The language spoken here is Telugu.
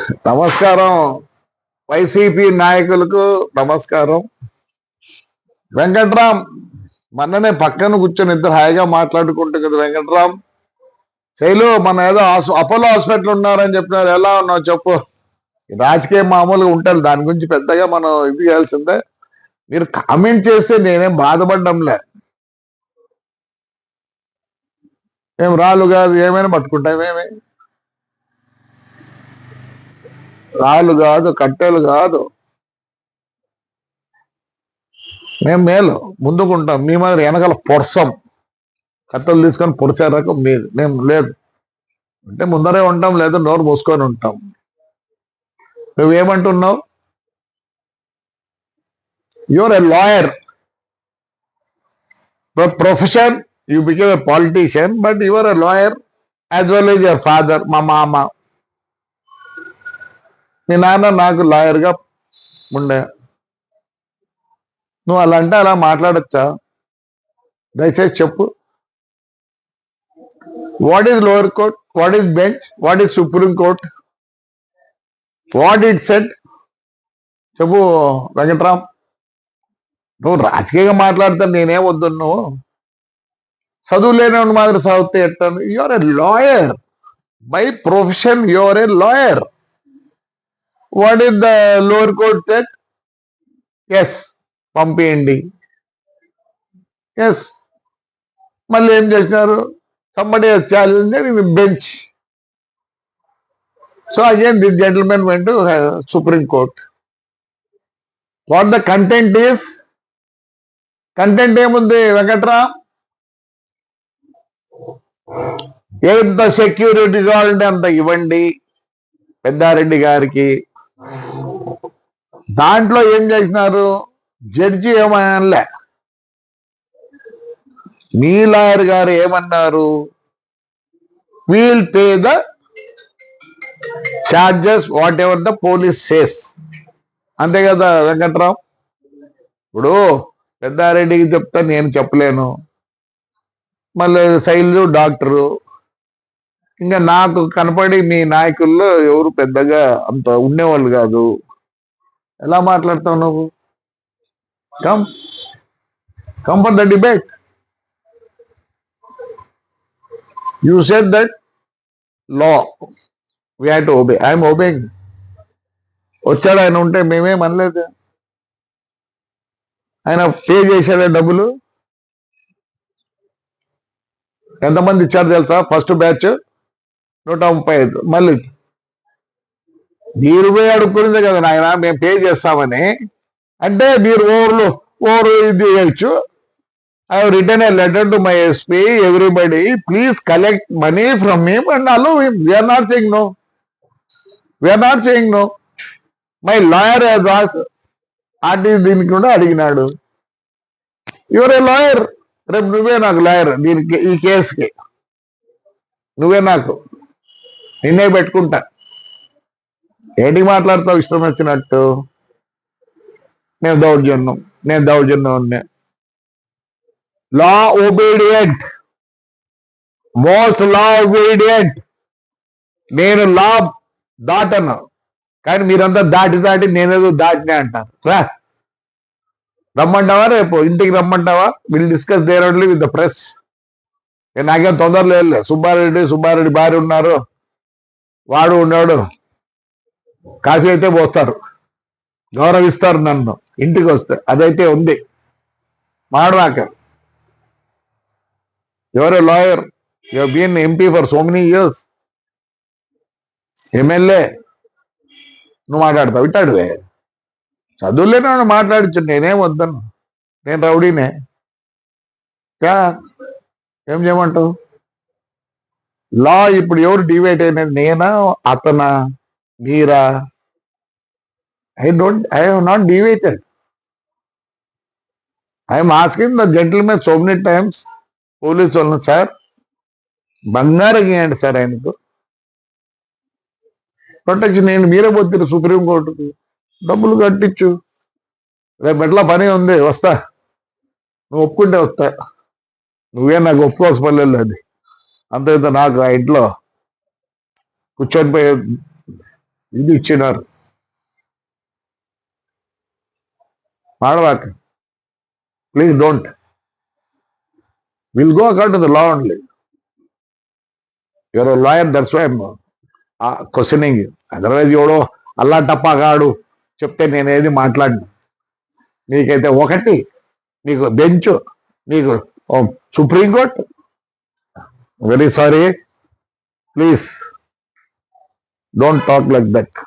నమస్కారం. వైసీపీ నాయకులకు నమస్కారం. వెంకట్రామ్ మొన్ననే పక్కన కూర్చొని ఇద్దరు హాయిగా మాట్లాడుకుంటుంది కదా వెంకట్రామ్. శైలు మన ఏదో అపోలో హాస్పిటల్ ఉన్నారని చెప్పినారు. ఎలా ఉన్నావు చెప్పు. రాజకీయ రాజకీయం మామూలుగా ఉంటారు. దాని గురించి పెద్దగా మనం ఇది చేయాల్సిందే. మీరు కామెంట్ చేస్తే నేనేం బాధపడ్డంలే. ఏం రాళ్ళు కాదు ఏమైనా పట్టుకుంటామేమి రాళ్ళు కాదు కట్టెలు కాదు. మేము మేలు. ముందుకుంటాం. మీ మాదిరి వెనకాల పొడసం. కట్టెలు తీసుకొని పొడిచే రకం మేము లేదు. అంటే ముందరే ఉంటాం లేదా నోరు మూసుకొని ఉంటాం. నువ్వేమంటున్నావు? Your a lawyer profession you became a politician but your a lawyer as well yes your father మా మామ. మీ నాన్న నాకు లాయర్గా ఉండే. నువ్వు అలా అంటే అలా మాట్లాడచ్చా? దయచేసి చెప్పు. What is lower court what is bench what is supreme court what it set చెప్పు వెంకట్రామ్. నువ్వు రాజకీయంగా మాట్లాడితే నేనేం వద్దు నువ్వు? చదువు లేని మాదిరి చదివితే ఎట్టాను your a lawyer by profession your a lawyer what is the lower court set yes పంపేయండి. Yes మళ్ళీ ఏం చేసినారు? Somebody challenge bench so again this gentlemen went supreme court what the content is content ఏముంది వెంకట్రా? ఎంత సెక్యూరిటీ కావాలంటే అంత ఇవ్వండి పెద్దారెడ్డి గారికి. దాంట్లో ఏం చేసినారు? జడ్జి ఏమనలే. మీ లాయర్ గారు ఏమన్నారు? We'll pay the charges whatever the police says. అంతే కదా వెంకట్రావు? ఇప్పుడు పెద్దారెడ్డికి చెప్తా నేను చెప్పలేను. మళ్ళీ శైలు డాక్టరు. ఇంకా నాకు కనపడి మీ నాయకుల్లో ఎవరు పెద్దగా అంత ఉండేవాళ్ళు కాదు. ఎలా మాట్లాడతావు నువ్వు? Come come for the debate you said that law we have to obey I'm obeying వచ్చాడు ఆయన ఉంటే మేమేం అనలేదు. ఆయన పే చేశాడే డబ్బులు. ఎంతమంది ఇచ్చారు తెలుసా? ఫస్ట్ బ్యాచ్ నూట ముప్పై ఐదు. మళ్ళీ మీరు పోయి అడుక్కునేదే కదా నాయన మేము పే చేస్తామని. అంటే మీరు ఓవర్లు ఓవర్ ఇది చేయొచ్చు. I return a letter to my SP everybody please collect money from me and allow we're not cheating no we're not cheating no my lawyer RT దీనికి కూడా అడిగినాడు. యువర్ ఏ లాయర్ రేపు నువ్వే నాకు లాయర్ దీనికి ఈ కేసుకి నువ్వే నాకు. నిన్నే పెట్టుకుంటా. ఏంటి మాట్లాడతావు? ఇష్టం వచ్చినట్టు. నేను దౌర్జన్యం. నేను దౌర్జన్యం law obedient most law obedient నేను లా దాటను. కానీ మీరంతా దాటి దాటి నేనేదో దాటినే అంటారు. రా. రమ్మంటావా రేపు? ఇంటికి రమ్మంటావా? Will discuss there only with the press నాకేం తొందర లేదు సుబ్బారెడ్డి సుబ్బారెడ్డి భార్య ఉన్నారు. వాడు ఉన్నాడు. కాఫీ అయితే పోస్తారు గౌరవిస్తారు నన్ను. ఇంటికి వస్తే. అదైతే ఉంది. మాడవాక ఎవరు lawyer? You been MP for so many years. MLA. నువ్వు మాట్లాడతావు. ఇట్టాడువే చదువులేని వాడు మాట్లాడచ్చు. నేనేం వద్దను. నేను రౌడీనే. ఏం చేయమంటావు? లా ఇప్పుడు ఎవరు డివైడ్ అయినది? నేనా? అతనా? మీరా? I don't I have not divided I'm asking the gentlemen so many times police వాళ్ళని సార్ బంగారం ఇవ్వండి సార్ ఆయనకు. ప్రొటెక్షన్ నేను మీరే పోతున్నారు సుప్రీంకోర్టుకు డబ్బులు కట్టించు. రేపు ఎట్లా పని ఉంది వస్తా. నువ్వు ఒప్పుకుంటే వస్తా. నువ్వే నాకు ఒప్పుకోవాల్సిన పని లేదు అది. అంత ఇంత నాకు ఆ ఇంట్లో కూర్చొని పోయి ఇది ఇచ్చినారు. ఆడవాక. Please don't will go accord to the law only your lawyer that's why questioning otherwise ఎవడో అల్లా టప్పాగాడు చెప్తే నేనేది మాట్లాడిన. నీకైతే ఒకటి నీకు బెంచ్ నీకు supreme court very sorry please don't talk like that